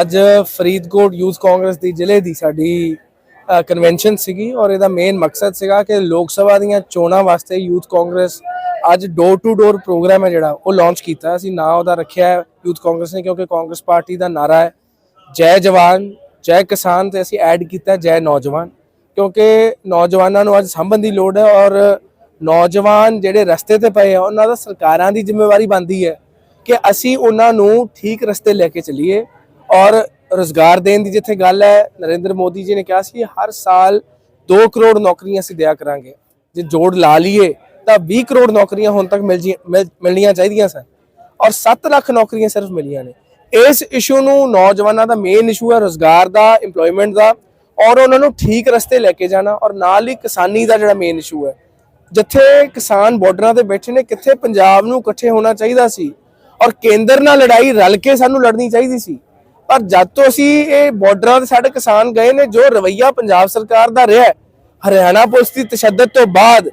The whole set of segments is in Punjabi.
ਅੱਜ ਫਰੀਦਕੋਟ ਯੂਥ ਕਾਂਗਰਸ ਦੀ ਜ਼ਿਲ੍ਹੇ ਦੀ ਸਾਡੀ ਕਨਵੈਨਸ਼ਨ ਸੀਗੀ ਔਰ ਇਹਦਾ ਮੇਨ ਮਕਸਦ ਸੀਗਾ ਕਿ ਲੋਕ ਸਭਾ ਦੀਆਂ ਚੋਣਾਂ ਵਾਸਤੇ ਯੂਥ ਕਾਂਗਰਸ ਅੱਜ ਡੋਰ ਟੂ ਡੋਰ ਪ੍ਰੋਗਰਾਮ ਹੈ ਜਿਹੜਾ, ਉਹ ਲਾਂਚ ਕੀਤਾ ਅਸੀਂ ਨਾਂ ਉਹਦਾ ਰੱਖਿਆ ਹੈ ਯੂਥ ਕਾਂਗਰਸ ਨੇ ਕਿਉਂਕਿ ਕਾਂਗਰਸ ਪਾਰਟੀ ਦਾ ਨਾਰਾ ਹੈ। ਜੈ ਜਵਾਨ, ਜੈ ਕਿਸਾਨ ਤੇ ਅਸੀਂ ਐਡ ਕੀਤਾ ਜੈ ਨੌਜਵਾਨ ਕਿਉਂਕਿ ਨੌਜਵਾਨਾਂ ਨੂੰ ਅੱਜ ਸਾਂਭਣ ਦੀ ਲੋੜ ਹੈ ਔਰ ਨੌਜਵਾਨ ਜਿਹੜੇ ਰਸਤੇ ਤੇ ਪਏ ਆ, ਉਹਨਾਂ ਦਾ ਸਰਕਾਰਾਂ ਦੀ ਜ਼ਿੰਮੇਵਾਰੀ ਬਣਦੀ ਹੈ ਕਿ ਅਸੀਂ ਉਹਨਾਂ ਨੂੰ ਠੀਕ ਰਸਤੇ ਲੈ ਕੇ ਚੱਲੀਏ। ਔਰ ਰੋਜ਼ਗਾਰ ਦੇਣ ਦੀ ਜਿੱਥੇ ਗੱਲ ਹੈ, ਨਰਿੰਦਰ ਮੋਦੀ ਜੀ ਨੇ ਕਿਹਾ ਸੀ, ਹਰ ਸਾਲ 2 ਕਰੋੜ ਨੌਕਰੀਆਂ ਅਸੀਂ ਦਿਆ ਕਰਾਂਗੇ। ਜੇ ਜੋੜ ਲਾ ਲਈਏ, ਤਾਂ 20 ਕਰੋੜ ਨੌਕਰੀਆਂ ਹੁਣ ਤੱਕ ਮਿਲ ਜੀ- ਮਿਲਣੀਆਂ ਚਾਹੀਦੀਆਂ ਸਨ। ਔਰ 7 ਲੱਖ ਨੌਕਰੀਆਂ ਸਿਰਫ ਮਿਲੀਆਂ ਨੇ। ਇਸ ਇਸ਼ੂ ਨੂੰ ਨੌਜਵਾਨਾਂ ਦਾ ਮੇਨ ਇਸ਼ੂ ਹੈ, ਰੋਜ਼ਗਾਰ ਦਾ, EMPLOYMENT ਦਾ। ਔਰ ਉਹਨਾਂ ਨੂੰ ਠੀਕ ਰਸਤੇ ਲੈ ਕੇ ਜਾਣਾ ਔਰ ਨਾਲ ਹੀ ਕਿਸਾਨੀ ਦਾ ਜਿਹੜਾ ਮੇਨ ਇਸ਼ੂ ਹੈ। ਜਿੱਥੇ ਕਿਸਾਨ ਬਾਰਡਰਾਂ ਤੇ ਬੈਠੇ ਨੇ, ਕਿੱਥੇ ਪੰਜਾਬ ਨੂੰ ਇਕੱਠੇ ਹੋਣਾ ਚਾਹੀਦਾ ਸੀ। ਔਰ ਕੇਂਦਰ ਨਾਲ ਲੜਾਈ ਰਲ ਕੇ ਸਾਨੂੰ ਲੜਨੀ ਚਾਹੀਦੀ ਸੀ। ਪਰ ਜਦ ਤੋਂ ਅਸੀਂ ਇਹ ਬਾਰਡਰਾਂ ਦੇ ਸਾਡੇ ਕਿਸਾਨ ਗਏ ਨੇ, ਜੋ ਰਵਈਆ ਪੰਜਾਬ ਸਰਕਾਰ ਦਾ ਰਿਹਾ ਹਰਿਆਣਾ ਪੁਲਿਸ ਦੀ ਤਸ਼ੱਦਦ ਤੋਂ ਬਾਅਦ,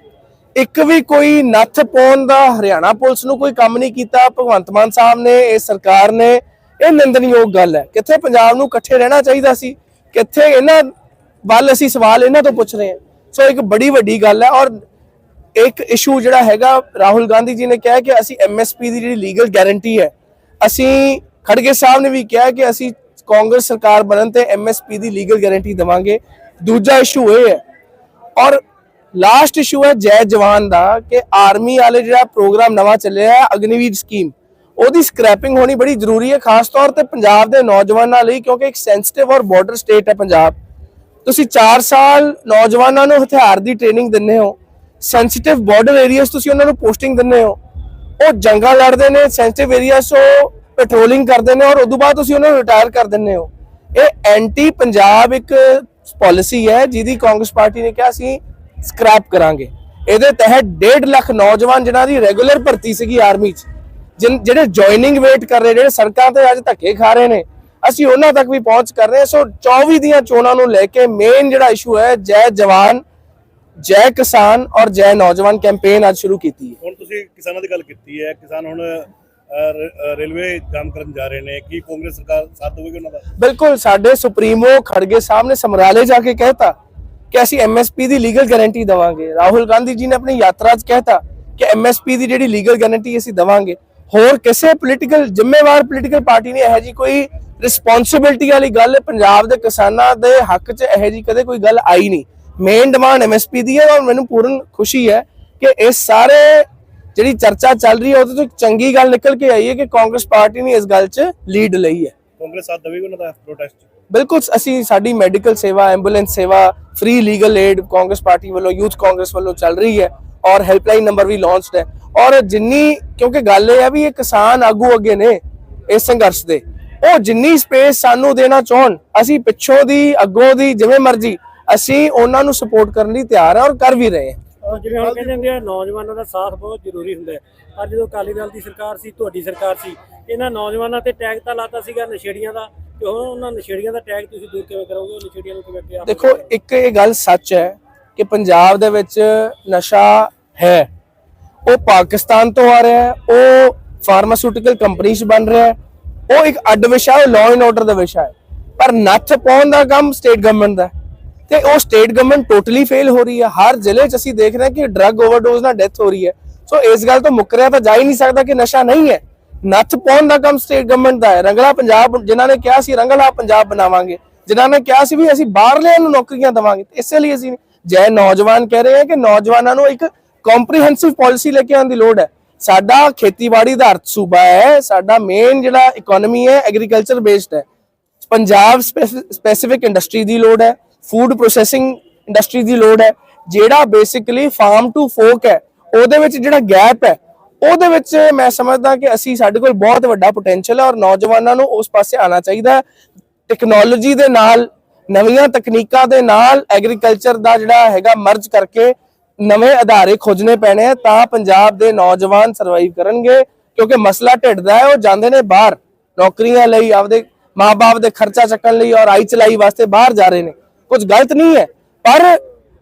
ਇੱਕ ਵੀ ਕੋਈ ਨੱਥ ਪਾਉਣ ਦਾ ਹਰਿਆਣਾ ਪੁਲਿਸ ਨੂੰ ਕੋਈ ਕੰਮ ਨਹੀਂ ਕੀਤਾ। ਭਗਵੰਤ ਮਾਨ ਸਾਹਿਬ ਨੇ, ਇਹ ਸਰਕਾਰ ਨੇ, ਇਹ ਨਿੰਦਣਯੋਗ ਗੱਲ ਹੈ। ਕਿੱਥੇ ਪੰਜਾਬ ਨੂੰ ਇਕੱਠੇ ਰਹਿਣਾ ਚਾਹੀਦਾ ਸੀ? ਕਿੱਥੇ ਇਹਨਾਂ ਵੱਲ ਅਸੀਂ ਸਵਾਲ ਇਹਨਾਂ ਤੋਂ ਪੁੱਛ ਰਹੇ ਹਾਂ? ਸੋ ਇੱਕ ਬੜੀ ਵੱਡੀ ਗੱਲ ਹੈ ਔਰ ਇੱਕ ਇਸ਼ੂ ਜਿਹੜਾ ਹੈਗਾ, ਰਾਹੁਲ ਗਾਂਧੀ ਜੀ ਨੇ ਕਿਹਾ ਕਿ ਅਸੀਂ ਐਮਐਸਪੀ ਦੀ ਜਿਹੜੀ ਲੀਗਲ ਗਾਰੰਟੀ ਹੈ, ਅਸੀਂ ਖੜਗੇ ਸਾਹਿਬ ਨੇ ਵੀ ਕਿਹਾ ਕਿ ਅਸੀਂ ਕਾਂਗਰਸ ਸਰਕਾਰ ਬਣਨ ਤੇ ਐਮਐਸਪੀ ਦੀ ਲੀਗਲ ਗਾਰੰਟੀ ਦੇਵਾਂਗੇ। ਦੂਜਾ ਇਸ਼ੂ ਇਹ ਹੈ। ਔਰ ਲਾਸਟ ਇਸ਼ੂ ਹੈ ਜੈ ਜਵਾਨ ਦਾ ਕਿ ਆਰਮੀ ਵਾਲੇ ਜਿਹੜਾ ਪ੍ਰੋਗਰਾਮ ਨਵਾਂ ਚੱਲਿਆ ਹੈ, ਅਗਨੀਵੀਰ ਸਕੀਮ ਉਹਦੀ ਸਕ੍ਰੈਪਿੰਗ ਹੋਣੀ ਬੜੀ ਜ਼ਰੂਰੀ ਹੈ, ਖਾਸ ਤੌਰ ਤੇ ਪੰਜਾਬ ਦੇ ਨੌਜਵਾਨਾਂ ਲਈ ਕਿਉਂਕਿ ਇੱਕ ਸੈਂਸਿਟਿਵ ਔਰ ਬਾਰਡਰ ਸਟੇਟ ਹੈ ਪੰਜਾਬ। ਤੁਸੀਂ 4 ਸਾਲ ਨੌਜਵਾਨਾਂ ਨੂੰ ਹਥਿਆਰ ਦੀ ਟ੍ਰੇਨਿੰਗ ਦਿੰਦੇ ਹੋ। ਸੈਂਸਿਟਿਵ ਬਾਰਡਰ ਏਰੀਆਸ ਤੁਸੀਂ ਉਹਨਾਂ ਨੂੰ ਪੋਸਟਿੰਗ ਦਿੰਦੇ ਹੋ। ਉਹ ਜੰਗਾਂ ਲੜਦੇ ਨੇ ਸੈਂਸਿਟਿਵ ਏਰੀਆਸ ਉਹ ਪੈਟਰੋਲਿੰਗ ਕਰਦੇ ਨੇ ਔਰ ਉਦੋਂ ਬਾਅਦ ਤੁਸੀਂ ਉਹਨਾਂ ਨੂੰ ਰਿਟਾਇਰ ਕਰ ਦਿੰਦੇ ਹੋ। ਇਹ ਐਂਟੀ ਪੰਜਾਬ ਇੱਕ ਪਾਲਿਸੀ ਹੈ ਜਿਹਦੀ ਕਾਂਗਰਸ ਪਾਰਟੀ ਨੇ ਕਿਹਾ ਸੀ ਸਕ੍ਰੈਪ ਕਰਾਂਗੇ। ਇਹਦੇ ਤਹਿਤ 1.5 ਲੱਖ ਨੌਜਵਾਨ ਜਿਨ੍ਹਾਂ ਦੀ ਰੈਗੂਲਰ ਭਰਤੀ ਸੀਗੀ ਆਰਮੀ 'ਚ ਜਿਹੜੇ ਜੁਆਇਨਿੰਗ ਵੇਟ ਕਰ ਰਹੇ ਜਿਹੜੇ ਸੜਕਾਂ ਤੇ ਅੱਜ ਧੱਕੇ ਖਾ ਰਹੇ ਨੇ, ਅਸੀਂ ਉਹਨਾਂ ਤੱਕ ਵੀ ਪਹੁੰਚ ਕਰ ਰਹੇ ਹਾਂ। ਸੋ 24 ਦੀਆਂ ਚੋਣਾਂ ਨੂੰ ਲੈ ਕੇ ਮੇਨ ਜਿਹੜਾ ਇਸ਼ੂ ਹੈ, ਜੈ ਜਵਾਨ, ਜੈ ਕਿਸਾਨ ਔਰ ਜੈ ਨੌਜਵਾਨ ਕੈਂਪੇਨ ਅੱਜ ਸ਼ੁਰੂ ਕੀਤੀ ਹੈ। ਹੁਣ ਤੁਸੀਂ ਕਿਸਾਨਾਂ ਦੀ ਗੱਲ ਕੀਤੀ ਹੈ, ਕਿਸਾਨ ਹੁਣ ਰੇਲਵੇ ਜਾਮ ਕਰਨ ਜਾ ਰਹੇ ਨੇ। ਕੀ ਕਾਂਗਰਸ ਸਰਕਾਰ ਸਾਥ ਦੇਵੇਗੀ ਉਹਨਾਂ ਦਾ? ਬਿਲਕੁਲ, ਸਾਡੇ ਸੁਪਰੀਮੋ ਖੜਗੇ ਸਾਹਿਬ ਨੇ ਸਮਰਾਲੇ ਜਾ ਕੇ ਕਹਿਤਾ ਕਿ ਅਸੀਂ ਐਮਐਸਪੀ ਦੀ ਲੀਗਲ ਗਾਰੰਟੀ ਦਵਾਂਗੇ। ਰਾਹੁਲ ਗਾਂਧੀ ਜੀ ਨੇ ਆਪਣੀ ਯਾਤਰਾ 'ਚ ਕਹਿਤਾ ਕਿ ਐਮਐਸਪੀ ਦੀ ਜਿਹੜੀ ਲੀਗਲ ਗਾਰੰਟੀ ਅਸੀਂ ਦਵਾਂਗੇ। ਹੋਰ ਕਿਸੇ ਪੋਲੀਟੀਕਲ ਜ਼ਿੰਮੇਵਾਰ ਪੋਲੀਟੀਕਲ ਪਾਰਟੀ ਨੇ ਇਹੋ ਜੀ ਕੋਈ ਰਿਸਪੌਂਸਿਬਿਲਟੀ ਵਾਲੀ ਗੱਲ ਪੰਜਾਬ ਦੇ ਕਿਸਾਨਾਂ ਦੇ ਹੱਕ 'ਚ ਇਹੋ ਜੀ ਕਦੇ ਕੋਈ ਗੱਲ ਆਈ ਨਹੀਂ। ਮੇਨ ਡਿਮਾਂਡ ਐਮਐਸਪੀ ਦੀ ਹੈ ਔਰ ਮੈਨੂੰ ਪੂਰਨ ਖੁਸ਼ੀ ਹੈ ਕਿ ਇਹ ਸਾਰੇ ਜਿਹੜੀ ਚਰਚਾ ਚੱਲ ਰਹੀ ਹੈ ਉਹਦੇ ਤੋਂ ਚੰਗੀ ਗੱਲ ਨਿਕਲ ਕੇ ਆਈ ਹੈ ਕਿ ਕਾਂਗਰਸ ਪਾਰਟੀ ਨੇ ਇਸ ਗੱਲ 'ਚ ਲੀਡ ਲਈ ਹੈ। ਕਾਂਗਰਸ ਸਾਥ ਦੇਵੇਗੀ ਉਹਨਾਂ ਦਾ ਪ੍ਰੋਟੈਸਟ ਬਿਲਕੁਲ ਅਸੀਂ ਸਾਡੀ ਮੈਡੀਕਲ ਸੇਵਾ ਐਂਬੂਲੈਂਸ ਸੇਵਾ free legal aid Congress party ਵੱਲੋਂ ਯੂਥ ਕਾਂਗਰਸ ਵੱਲੋਂ ਚੱਲ ਰਹੀ ਹੈ ਔਰ ਹੈਲਪਲਾਈਨ ਨੰਬਰ ਵੀ ਲਾਂਚਡ ਹੈ। ਔਰ ਜਿੰਨੀ ਕਿਉਂਕਿ ਗੱਲ ਇਹ ਹੈ ਵੀ ਇਹ ਕਿਸਾਨ ਆਗੂ ਅੱਗੇ ਨੇ ਇਸ ਸੰਘਰਸ਼ ਦੇ। ਉਹ ਜਿੰਨੀ ਸਪੇਸ ਸਾਨੂੰ ਦੇਣਾ ਚਾਹਣ ਅਸੀਂ ਪਿੱਛੋਂ ਦੀ ਅੱਗੋਂ ਦੀ ਜਿਵੇਂ ਮਰਜ਼ੀ ਅਸੀਂ ਉਹਨਾਂ ਨੂੰ ਸਪੋਰਟ ਕਰਨ ਲਈ ਤਿਆਰ ਹਾਂ ਔਰ ਕਰ ਵੀ ਰਹੇ ਹਾਂ। ਔਰ ਜਿਵੇਂ ਹੁਣ ਕਹਿੰਦੇ ਹੁੰਦੇ ਆ, ਨੌਜਵਾਨਾਂ ਦਾ ਸਾਥ ਬਹੁਤ ਜ਼ਰੂਰੀ ਹੁੰਦਾ ਹੈ। ਪਰ ਜਦੋਂ ਅਕਾਲੀ ਦਲ ਦੀ ਸਰਕਾਰ ਸੀ, ਤੁਹਾਡੀ ਸਰਕਾਰ ਸੀ, ਇਹਨਾਂ ਨੌਜਵਾਨਾਂ ਤੇ ਟੈਗ ਤਾਂ ਲਾਤਾ ਸੀਗਾ ਨਸ਼ੇੜੀਆਂ ਦਾ, ਤੇ ਹੁਣ ਉਹਨਾਂ ਨਸ਼ੇੜੀਆਂ ਦਾ ਟੈਗ ਤੁਸੀਂ ਦੂਰ ਕਿਵੇਂ ਕਰੋਗੇ? ਉਹ ਨਸ਼ੇੜੀਆਂ ਨੂੰ ਕਿਵੇਂ ਅੱਗੇ ਦੇਖੋ, ਇੱਕ ਇਹ ਗੱਲ ਸੱਚ ਹੈ ਕਿ ਪੰਜਾਬ ਦੇ ਵਿੱਚ ਨਸ਼ਾ ਹੈ। ਉਹ ਪਾਕਿਸਤਾਨ ਤੋਂ ਆ ਰਿਹਾ ਹੈ, ਉਹ ਫਾਰਮਾਸਿਊਟੀਕਲ ਕੰਪਨੀ 'ਚ ਬਣ ਰਿਹਾ ਹੈ, ਉਹ ਇੱਕ ਅੱਡ ਵਿਸ਼ਾ ਹੈ ਲਾਅ ਐਂਡ ਆਰਡਰ ਦਾ ਵਿਸ਼ਾ ਹੈ। ਪਰ ਨੱਥ ਪਾਉਣ ਦਾ ਕੰਮ ਸਟੇਟ ਗਵਰਨਮੈਂਟ ਦਾ ਹੈ। ਤੇ ਉਹ ਸਟੇਟ ਗਵਰਨਮੈਂਟ ਟੋਟਲੀ ਫੇਲ ਹੋ ਰਹੀ ਹੈ। ਹਰ ਜ਼ਿਲ੍ਹੇ 'ਚ ਅਸੀਂ ਦੇਖ ਰਹੇ ਹਾਂ ਕਿ ਡਰੱਗ ਓਵਰਡੋਜ਼ ਨਾਲ ਡੈਥ ਹੋ ਰਹੀ ਹੈ। ਸੋ ਇਸ ਗੱਲ ਤੋਂ ਮੁੱਕਰਿਆ ਤਾਂ ਜਾ ਹੀ ਨਹੀਂ ਸਕਦਾ ਕਿ ਨਸ਼ਾ ਨਹੀਂ ਹੈ। ਨੱਥ ਪਾਉਣ ਦਾ ਕੰਮ ਸਟੇਟ ਗਵਰਨਮੈਂਟ ਦਾ ਹੈ। ਰੰਗਲਾ ਪੰਜਾਬ, ਜਿਨ੍ਹਾਂ ਨੇ ਕਿਹਾ ਸੀ ਰੰਗਲਾ ਪੰਜਾਬ ਬਣਾਵਾਂਗੇ। ਜਿਨ੍ਹਾਂ ਨੇ ਕਿਹਾ ਸੀ ਵੀ ਅਸੀਂ ਬਾਹਰਲਿਆਂ ਨੂੰ ਨੌਕਰੀਆਂ ਦੇਵਾਂਗੇ। ਇਸੇ ਲਈ ਅਸੀਂ ਜੈ ਨੌਜਵਾਨ ਕਹਿ ਰਹੇ ਹਾਂ ਕਿ ਨੌਜਵਾਨਾਂ ਨੂੰ ਇੱਕ ਕੰਪਰੀਹੈਂਸਿਵ ਪਾਲਿਸੀ ਲੈ ਕੇ ਆਉਣ ਦੀ ਲੋੜ ਹੈ। ਸਾਡਾ ਖੇਤੀਬਾੜੀ ਦਾ ਅਰਥ ਸੂਬਾ ਹੈ। ਸਾਡਾ ਮੇਨ ਜਿਹੜਾ ਇਕਨੋਮੀ ਹੈ ਐਗਰੀਕਲਚਰ ਬੇਸਡ ਹੈ। ਪੰਜਾਬ ਸਪੈਸਿਫਿਕ ਇੰਡਸਟਰੀ ਦੀ ਲੋੜ ਹੈ। ਫੂਡ ਪ੍ਰੋਸੈਸਿੰਗ ਇੰਡਸਟਰੀ ਦੀ ਲੋੜ ਹੈ, ਜਿਹੜਾ ਬੇਸਿਕਲੀ ਫਾਰਮ ਟੂ ਫੋਕ ਹੈ, ਉਹਦੇ ਵਿੱਚ ਜਿਹੜਾ ਗੈਪ ਹੈ, ਉਹਦੇ ਵਿੱਚ ਮੈਂ ਸਮਝਦਾ ਕਿ ਅਸੀਂ ਸਾਡੇ ਕੋਲ ਬਹੁਤ ਵੱਡਾ ਪੋਟੈਂਸ਼ੀਅਲ ਹੈ ਔਰ ਨੌਜਵਾਨਾਂ ਨੂੰ ਉਸ ਪਾਸੇ ਆਉਣਾ ਚਾਹੀਦਾ ਹੈ। ਟੈਕਨੋਲੋਜੀ ਦੇ ਨਾਲ, ਨਵੀਆਂ ਤਕਨੀਕਾਂ ਦੇ ਨਾਲ ਐਗਰੀਕਲਚਰ ਦਾ ਜਿਹੜਾ ਹੈਗਾ ਮਰਜ ਕਰਕੇ ਨਵੇਂ ਅਦਾਰੇ ਖੋਜਣੇ ਪੈਣੇ ਆ, ਤਾਂ ਪੰਜਾਬ ਦੇ ਨੌਜਵਾਨ ਸਰਵਾਈਵ ਕਰਨਗੇ, ਕਿਉਂਕਿ ਮਸਲਾ ਢਿੱਡ ਦਾ ਹੈ, ਉਹ ਜਾਂਦੇ ਨੇ ਬਾਹਰ ਨੌਕਰੀਆਂ ਲਈ, ਆਪਦੇ ਮਾਪੇ ਦੇ ਖਰਚਾ ਚੱਕਣ ਲਈ ਔਰ ਆਈ ਚਲਾਈ ਵਾਸਤੇ ਬਾਹਰ ਜਾ ਰਹੇ ਨੇ। ਕੁਝ ਗਲਤ ਨਹੀਂ ਹੈ ਪਰ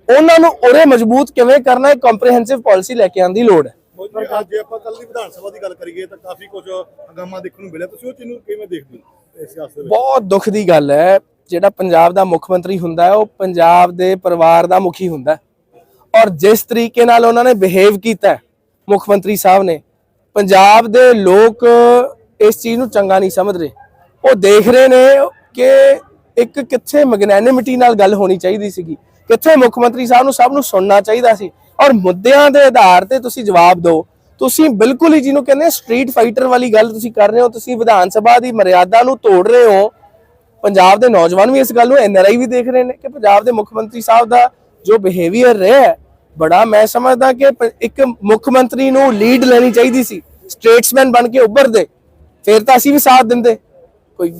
ਉਹਨਾਂ ਨੂੰ ਉਰੇ ਮਜ਼ਬੂਤ ਕਿਵੇਂ ਕਰਨਾ ਇੱਕ ਕੰਪਰੀਹੈਂਸਿਵ ਪਾਲਿਸੀ ਲੈ ਕੇ ਆਉਣ ਦੀ ਲੋੜ ਹੈ। ਮੋਦੀ ਅੱਜ ਜੇ ਆਪਾਂ ਕੱਲ ਦੀ ਵਿਧਾਨ ਸਭਾ ਦੀ ਗੱਲ ਕਰੀਏ ਤਾਂ ਕਾਫੀ ਕੁਝ ਹੰਗਾਮਾ ਦੇਖਣ ਨੂੰ ਮਿਲਿਆ। ਤੁਸੀਂ ਉਹ ਚੀਜ਼ ਨੂੰ ਕਿਵੇਂ ਦੇਖਦੇ ਹੋ ਇਸ ਸਿਆਸਤ ਵਿੱਚ? ਬਹੁਤ ਦੁੱਖ ਦੀ ਗੱਲ ਹੈ ਜਿਹੜਾ ਪੰਜਾਬ ਦਾ ਮੁੱਖ ਮੰਤਰੀ ਹੁੰਦਾ ਹੈ ਉਹ ਪੰਜਾਬ ਦੇ ਪਰਿਵਾਰ ਦਾ ਮੁਖੀ ਹੁੰਦਾ ਹੈ। ਔਰ ਜਿਸ ਤਰੀਕੇ ਨਾਲ ਉਹਨਾਂ ਨੇ ਬਿਹੇਵ ਕੀਤਾ ਹੈ, ਮੁੱਖ ਮੰਤਰੀ ਸਾਹਿਬ ਨੇ ਪੰਜਾਬ ਦੇ ਲੋਕ ਇਸ ਚੀਜ਼ ਨੂੰ ਚੰਗਾ ਨਹੀਂ ਸਮਝ ਰਹੇ। ਉਹ ਦੇਖ ਰਹੇ ਨੇ ਕਿ ਇੱਕ ਕਿੱਥੇ ਮੈਗਨੈਨਿਮਿਟੀ ਨਾਲ ਗੱਲ ਹੋਣੀ ਚਾਹੀਦੀ ਸੀਗੀ, ਕਿੱਥੇ ਮੁੱਖ ਮੰਤਰੀ ਸਾਹਿਬ ਨੂੰ ਸਭ ਨੂੰ ਸੁਣਨਾ ਚਾਹੀਦਾ ਸੀ, ਔਰ ਮੁੱਦਿਆਂ ਦੇ ਆਧਾਰ ਤੇ ਤੁਸੀਂ ਜਵਾਬ ਦਿਓ। ਤੁਸੀਂ ਬਿਲਕੁਲ ਹੀ ਜਿਹਨੂੰ ਕਹਿੰਦੇ ਸਟਰੀਟ ਫਾਈਟਰ ਵਾਲੀ ਗੱਲ ਤੁਸੀਂ ਕਰ ਰਹੇ ਹੋ, ਤੁਸੀਂ ਵਿਧਾਨ ਸਭਾ ਦੀ ਮਰਿਆਦਾ ਨੂੰ ਤੋੜ ਰਹੇ ਹੋ। ਪੰਜਾਬ ਦੇ ਨੌਜਵਾਨ ਵੀ ਇਸ ਗੱਲ ਨੂੰ ਐਨਆਰਆਈ ਵੀ ਦੇਖ ਰਹੇ ਨੇ ਕਿ ਪੰਜਾਬ ਦੇ ਮੁੱਖ ਮੰਤਰੀ ਸਾਹਿਬ ਦਾ ਜੋ ਬਿਹੇਵੀਅਰ ਰਿਹਾ ਬੜਾ ਮੈਂ ਸਮਝਦਾ ਕਿ ਇੱਕ ਮੁੱਖ ਮੰਤਰੀ ਨੂੰ ਲੀਡ ਲੈਣੀ ਚਾਹੀਦੀ ਸੀ ਸਟੇਟਸਮੈਨ ਬਣ ਕੇ ਉੱਭਰਦੇ, ਫਿਰ ਤਾਂ ਅਸੀਂ ਵੀ ਸਾਥ ਦਿੰਦੇ। ਕੋਈ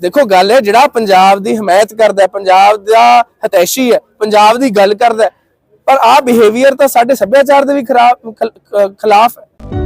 ਦੇਖੋ ਗੱਲ ਹੈ, ਜਿਹੜਾ ਪੰਜਾਬ ਦੀ ਹਮਾਇਤ ਕਰਦਾ ਪੰਜਾਬ ਦਾ ਹਤੈਸ਼ੀ ਹੈ, ਪੰਜਾਬ ਦੀ ਗੱਲ ਕਰਦਾ ਪਰ ਆਹ ਬਿਹੇਵੀਅਰ ਤਾਂ ਸਾਡੇ ਸੱਭਿਆਚਾਰ ਦੇ ਵੀ ਖਰਾਬ ਖਿਲਾਫ ਹੈ।